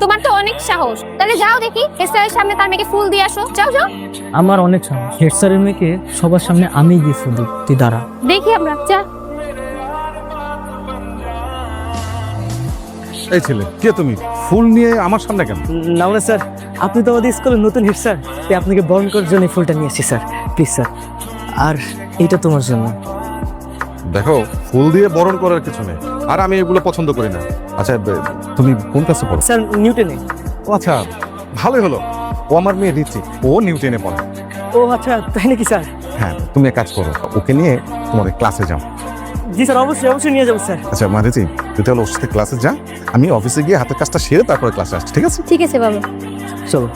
তোমার তো অনেক সাহস। তাহলে যাও দেখি সামনে তার মেয়েকে ফুল দিয়ে আসো। যাও যাও। আমার অনেক সাহস। হেড স্যারের মেয়েকে সবার সামনে আমি গিয়ে ফুল দিই তুই দাঁড়া। দেখি আমরা যা। এই ছেলে কে তুমি? ফুল নিয়ে আমার সামনে কেন? না মানে স্যার আপনি তো আমাদের স্কুলের নতুন হেড স্যার। তাই আপনাকে বরণ করার জন্য এই ফুলটা নিয়ে এসেছি স্যার। Please sir. আর এটা তোমার জন্য। দেখো ফুল দিয়ে বরণ করার কিছু নেই। আর আমি এগুলো পছন্দ করি না। আচ্ছা তুমি কোন ক্লাসে পড়ো? স্যার নিউটনে। ও আচ্ছা ভালোই হলো। ও আমার মেয়ে রিচি ও নিউটেনে পড়ে। ও আচ্ছা তাই নাকি স্যার? হ্যাঁ তুমি এক কাজ করো। ওকে নিয়ে তোমার ক্লাসে যাও। জি স্যার অবশ্যই অবশ্যই নিয়ে যাব স্যার। আচ্ছা মা রিচি তুই তাহলে ওর সাথে ক্লাসে যা। আমি অফিসে গিয়ে হাতের কাজটা সেরে তারপরে ক্লাসে আসছি ঠিক আছে? ঠিক আছে বাবা। চলো।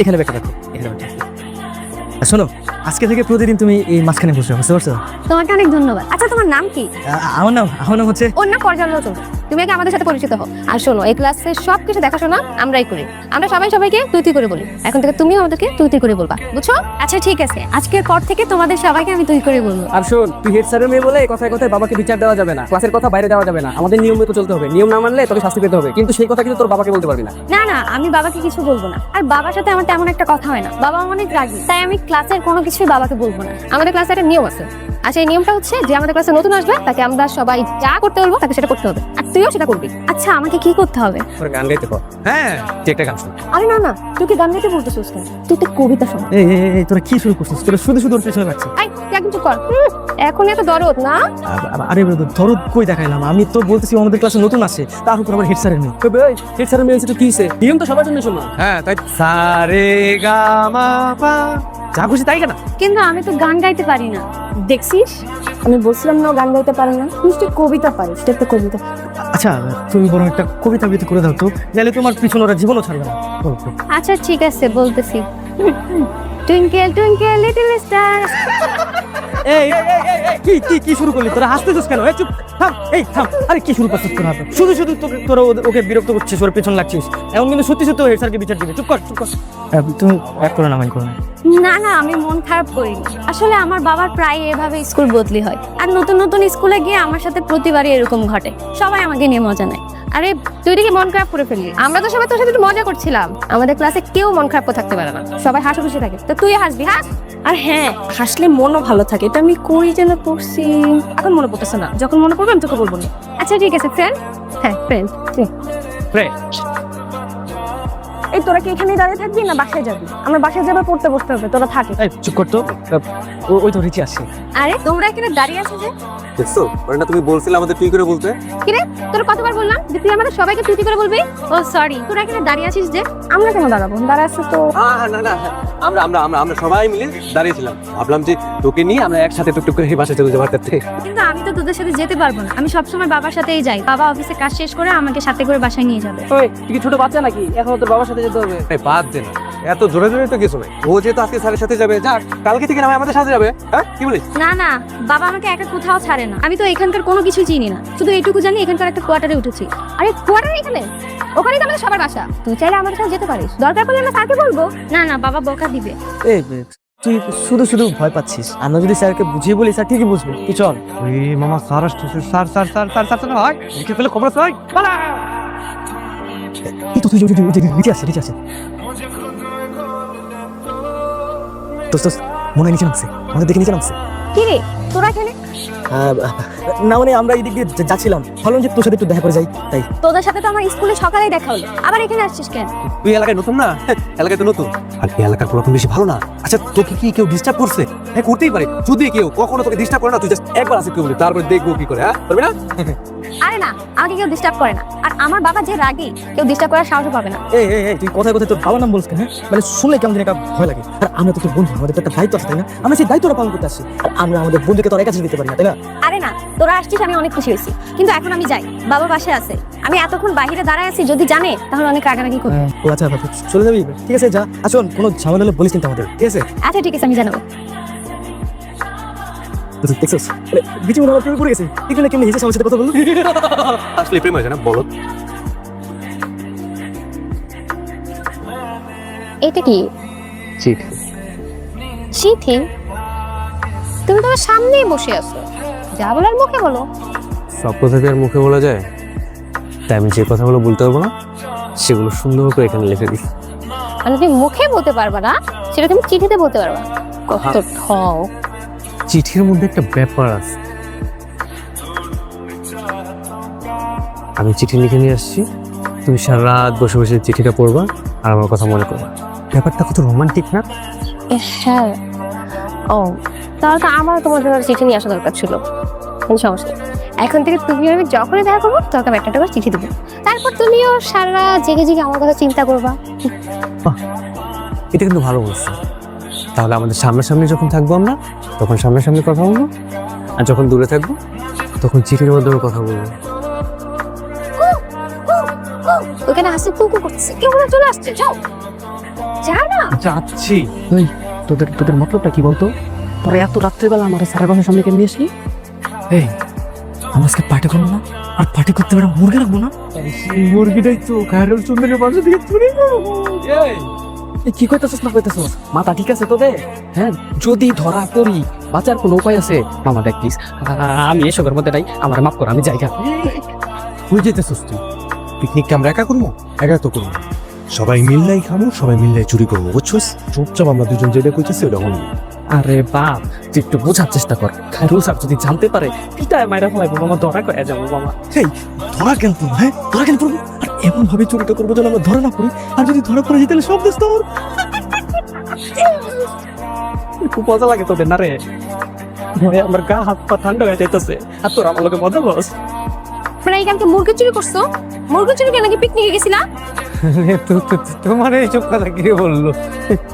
এখানে ব্যাগটা রাখো। এখানে শোনো আজকে থেকে প্রতিদিন তুমি এই মাঝখানে বসে বুঝতে পারছ? তোমাকে অনেক ধন্যবাদ। আচ্ছা তোমার নাম কি? আমার নাম আমার নাম হচ্ছে ওর নাম পর্যালোচনা তুমি আগে আমাদের সাথে পরিচিত হও। আর শোনো এই ক্লাসের সব কিছু দেখাশোনা আমরাই করি। আমরা সবাই সবাইকে তুই তুই করে বলি। এখন থেকে তুমিও আমাদেরকে তুই তুই করে বলবা বুঝছ? আচ্ছা ঠিক আছে। আজকের পর থেকে তোমাদের সবাইকে আমি তুই করে বলব। আর শোন তুই হেড স্যারের মেয়ে বলে কথায় কথায় বাবাকে বিচার দেওয়া যাবে না। ক্লাসের কথা বাইরে দেওয়া যাবে না। আমাদের নিয়ম মতো চলতে হবে। নিয়ম না মানলে তোকে শাস্তি পেতে হবে। কিন্তু সেই কথা কিন্তু তোর বাবাকে বলতে পারবি না। না না আমি বাবাকে কিছু বলব না। আর বাবার সাথে আমার তেমন একটা কথা হয় না। বাবা অনেক রাগি। তাই আমি ক্লাসের কোনো কিছুই বাবাকে বলব না। আমাদের ক্লাসে একটা নিয়ম আছে। আর সেই নিয়মটা হচ্ছে যে আমাদের ক্লাসে নতুন আসবে তাকে আমরা সবাই যা করতে বলব তাকে সেটা করতে হবে। আর তুইও সেটা করবি। আচ্ছা আমাকে কি করতে হবে? তোর গান গাইতে কর। হ্যাঁ তুই একটা গান শুন। আরে না না তুই কি গান গাইতে বলতেছিস কেন? তুই তো কবিতা শোন। এই এই, এই, এই তোরা কি শুরু করছিস? তোরা শুধু শুধু ওর পেছনে লাগছিস আই তুই একদম চুপ কর। হুম, এখন এত দরদ না? আরে দরদ কই দেখাইলাম? আমি তো বলতেছি ও আমাদের ক্লাসে নতুন আসে তার উপর আবার হেড স্যারের মেয়ে হেড স্যারের মেয়ে হয়েছে তো কি হয়েছে নিয়ম তো সবার জন্য শোনা। হ্যাঁ তাই সারে গা মা পা যা খুশি তাই কেন কিন্তু আমি তো গান গাইতে পারি না। দেখছিস? আমি বলছিলাম না গান গাইতে পারে না। নিশ্চয়ই কবিতা পারিস একটা কবিতা। আচ্ছা তুমি বরং একটা কবিতা আবৃত্তি করে দাও তো নাহলে তোমার পিছনে ওরা জীবনও ছাড়বে না। আচ্ছা ঠিক আছে বলতেছি। টুইঙ্কেল টুইঙ্কেল লিটল স্টার এই কি কি কি শুরু করলি? তোরা হাসতেছিস কেন? এই চুপ থাম এই থাম। আরে কি শুরু করছিস তোরা? শুধু শুধু তোকে তোরা ওকে বিরক্ত করছিস ওর পেছন লাগছিস। এমন কিন্তু সত্যি সত্যি হেড স্যারকে বিচার দিবে। চুপ কর চুপ কর। তুমি এক করে নামাই করো। না না আমি মন খারাপ করিনি। আসলে আমার বাবার প্রায় এভাবে স্কুল বদলি হয়। আর নতুন নতুন স্কুলে গিয়ে আমার সাথে প্রতিবারই এরকম ঘটে। সবাই আমাকে নিয়ে মজা নেয়। আরে তুই দেখি মন খারাপ করে ফেললি। আমরা তো সবাই তোর সাথে একটু মজা করছিলাম। আমাদের ক্লাসে কেউ মন খারাপ থাকতে পারে না। সবাই হাসি খুশি থাকে। তো তুই হাসবি হাস আর হ্যাঁ হাসলে মনও ভালো থাকে। এটা আমি করি যেন পড়ছি? এখন মনে পড়তেছে না। যখন মনে পড়বে আমি তোকে বলব না। আচ্ছা ঠিক আছে ফ্রেন্ড? হ্যাঁ ফ্রেন্ড ফ্রেন্ড। এই তোরা কি এখানে দাঁড়িয়ে থাকবি না বাসায় যাবি? আমরা বাসায় যাবে পড়তে বসতে হবে তোরা থাকে এই চুপ কর তো। ও- ওই তো রিচি আসছে। আরে তোমরা এখানে দাঁড়িয়ে আছো যে? দেখছ? ওরা না তুমি বলছিলে আমাদের তুই করে বলতে? কিরে তোর কতবার বললাম যে তুই আমাদের সবাইকে তুই তুই করে বলবি? ও সরি তোরা এখানে দাঁড়িয়ে আছিস যে? আমরা কেন দাঁড়াবো? দাঁড়া আছে তো। না না আমরা আমরা আমরা আমরা সবাই মিলে দাঁড়িয়েছিলাম। ভাবলাম যে তোকে নিয়ে আমরা একসাথে টুকটুক করে বাসায় চলে কিন্তু আমি তো তোদের সাথে যেতে পারব না। আমি সবসময় বাবার সাথেই যাই। বাবা অফিসে কাজ শেষ করে আমাকে সাথে করে বাসায় নিয়ে যাবে। ওই তুই কি ছোট বাচ্চা নাকি? এখন তোর বাবার সাথে যেতে হবে বাদ দে না এত জোরে জোরে তো কিছু নেই ও যেহেতু আজকে স্যারের সাথে যাবে যাক কালকে থেকে না আমাদের সাথে যাবে হ্যাঁ কি বলিস না না বাবা আমাকে একা কোথাও ছাড়ে না আমি তো এখানকার কোনো কিছু চিনি না শুধু এইটুকু জানি এখানকার একটা কোয়ার্টারে উঠেছি আরে কোয়ার্টার এখানে ওখানে তো আমাদের সবার বাসা তুই চাইলে আমাদের সাথে যেতে পারিস দরকার পড়লে আমরা স্যারকে বলব না না বাবা বকা দিবে এই তুই শুধু শুধু ভয় পাচ্ছিস আমরা যদি স্যারকে বুঝিয়ে বলি স্যার ঠিকই বুঝবে তুই চল মামা স্যার আসতেছে sir sir sir sir sir sir হয় লিখে ফেলে খবর পালা এই তো তুই রিচি আসছে রিচি আসছে। দোস্ত মনে হয় নিচে নামছে। আমাদের দেখে নিচে নামছে। কি রে? তোরা এখানে? না মানে আমরা এই দিক দিয়ে যাচ্ছিলাম। ভাবলাম যে তোর সাথে একটু দেখা করে যাই তাই। তোদের সাথে তো আমার স্কুলে সকালেই দেখা হলো। আবার এখানে আসছিস কেন? তুই এলাকায় নতুন না? এলাকায় তো নতুন। আর এই এলাকার পুরো বেশি ভালো না। আচ্ছা তোকে কি কেউ ডিস্টার্ব করছে? হ্যাঁ করতেই পারে। যদি কেউ কখনো তোকে ডিস্টার্ব করে না তুই জাস্ট একবার আসে কেউ বলি তারপরে দেখব কি করে হ্যাঁ? পারবি না? আরে না আমাকে কেউ ডিস্টার্ব করে না। আর আমার বাবা যে রাগী কেউ ডিস্টার্ব করার সাহস পাবে না। এই এই তুই কথায় কথায় তোর বাবার নাম বলছিস হ্যাঁ? মানে শুনলে কেমন যেন একটা ভয় লাগে। আর আমরা তো তোর বন্ধু আমাদের তো একটা দায়িত্ব আছে তাই না? আমরা সেই দায়িত্বটা পালন করতে আসছি। আর আমরা আমাদের বন্ধুকে তো আর একা ছেড়ে দিতে পারি না তাই না? আরে না তোরা আসছিস আমি অনেক খুশি হয়েছি। কিন্তু এখন আমি যাই বাবা বাসায় আছে। আমি এতক্ষণ বাইরে দাঁড়ায় আছি যদি জানে তাহলে অনেক রাগারাগি করবে। ও আচ্ছা চলে যাবি ঠিক আছে যা। আসুন কোনো ঝামেলা হলে বলিস কিন্তু আমাদের ঠিক আছে? আচ্ছা ঠিক আছে আমি জানাব। দেখছিস? মানে বিচি মনে হয় প্রেমে পড়ে গেছে। এখানে কেমন হেসে আমার সাথে কথা বলল আসলে প্রেম হয়েছে না বলো। এটা কি? চিঠি। চিঠি? তুমি তোমার সামনেই বসে আছো। যা বলার মুখে বলো। সব কথা কি আর মুখে বলা যায়? তাই আমি যে কথাগুলো বলতে পারব না সেগুলো সুন্দর করে এখানে লিখে দিই। মানে তুমি মুখে বলতে পারবা না সেটা তুমি চিঠিতে বলতে পারবা কত ঠক চিঠির মধ্যে একটা ব্যাপার আছে। আমি চিঠি লিখে নিয়ে আসছি। তুমি সারা রাত বসে বসে চিঠিটা পড়বা আর আমার কথা মনে করবা। ব্যাপারটা কত রোমান্টিক না? হ্যাঁ। ও তাহলে তো আমার তোমার জন্য চিঠি নিয়ে আসা দরকার ছিল। কোনো সমস্যা এখন থেকে তুমি আমি যখনই দেখা করব তখন আমি একটা করে চিঠি দেবো। তারপর তুমিও সারা জেগে জেগে আমার কথা চিন্তা করবা। এটা কিন্তু ভালো বলছো। তাহলে আমাদের সামনাসামনি যখন থাকব আমরা তখন সামনাসামনি কথা বলব। আর যখন দূরে থাকব তখন চিঠির মাধ্যমে কথা বলব। ওখানে আসে কুকু করছে। কেউ চলে আসছে যাও। যা না। যাচ্ছি। ওই তোদের তোদের মতলবটা কি বলতো? তোরা এত রাত্রিবেলা আমার স্যারের বাসার সামনে কেন আসলি? এই আমরা আজকে পার্টি করব না? আর পার্টি করতে পারে মুরগি রাখব না? মুরগিটাই তো খায়রুল সুন্দরের বাসা থেকে চুরি করব এই কি কইতেছিস না কইতেছিস? মাথা ঠিক আছে তোদের হ্যাঁ যদি ধরা পড়ি বাঁচার কোনো উপায় আছে? মামা দেখ প্লিজ আমি এসবের মধ্যে নাই আমার মাফ কর আমি জায়গা তুই যেতেছিস তুই? পিকনিকটা আমরা একা করব? একা তো করব সবাই মিললাই খাব সবাই মিললাই চুরি করব বুঝছোস? চুপচাপ আমরা দুজন যেটা কইতেছি ওটা হল। আরে বাপ তুই একটু বোঝার চেষ্টা কর। খাইরুল স্যার যদি জানতে পারে পিতায় মায়েরা ফেলাইবো মামা ধরা করে যাব মামা। ধরা কেন হ্যাঁ? ধরা কেন পড়ব আর এমন ভাবে চুরিটা করব যেন আমরা ধরা না পড়ি। আর যদি ধরা পড়ে তাহলে সব দোষ তোর খুব মজা লাগে তোদের না রে? ভয়ে আমার গা হাত পা ঠান্ডা হয়ে যাইতেছে। আর তোর আমার লোকে মজা বস তোমরা এই কালকে মুরগি চুরি করছ? মুরগি চুরি কেন নাকি পিকনিকে গেছিলা? তোমার এইসব কথা কি বলল?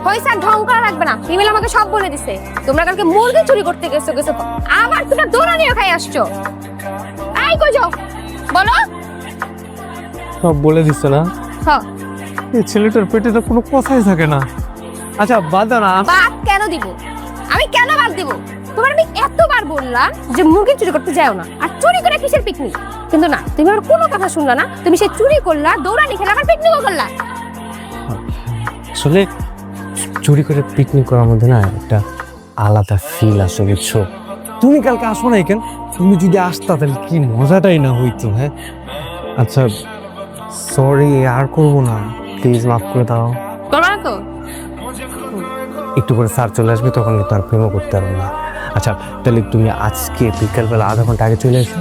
হয়েছে ঢং করা লাগবে না। ইমেল আমাকে সব বলে দিছে। তোমরা কালকে মুরগি চুরি করতে গেছো গেছো। আবার তোমরা দোনা নিয়ে খাই আসছো। এই কই যাও? বলো। সব বলে দিচ্ছ না? হ্যাঁ এই ছেলেটার পেটে তো কোনো কথাই থাকে না। আচ্ছা বাদ দাও না বাদ কেন দিব? আমি কেন বাদ দিব? তোমার আমি এতবার বললাম যে মুরগি চুরি করতে যাও না আর চুরি করে কিসের পিকনিক? কিন্তু না তুমি আমার কোনো কথা শুনলা না। তুমি সে চুরি করলা দৌড়ানি খেলা আবার পিকনিকও করলা। আসলে চুরি করে পিকনিক করার মধ্যে না একটা আলাদা ফিল আসে বুঝছ? তুমি কালকে আসো না কেন তুমি যদি আসতা তাহলে কি মজাটাই না হইতো হ্যাঁ? আচ্ছা সরি আর করব না। প্লিজ মাফ করে দাও। করবা না তো? একটু করে স্যার চলে আসবে তখন কিন্তু আর প্রেমও করতে পারব না। আচ্ছা তাহলে তুমি আজকে বিকালবেলা আধা ঘণ্টা আগে চলে আসো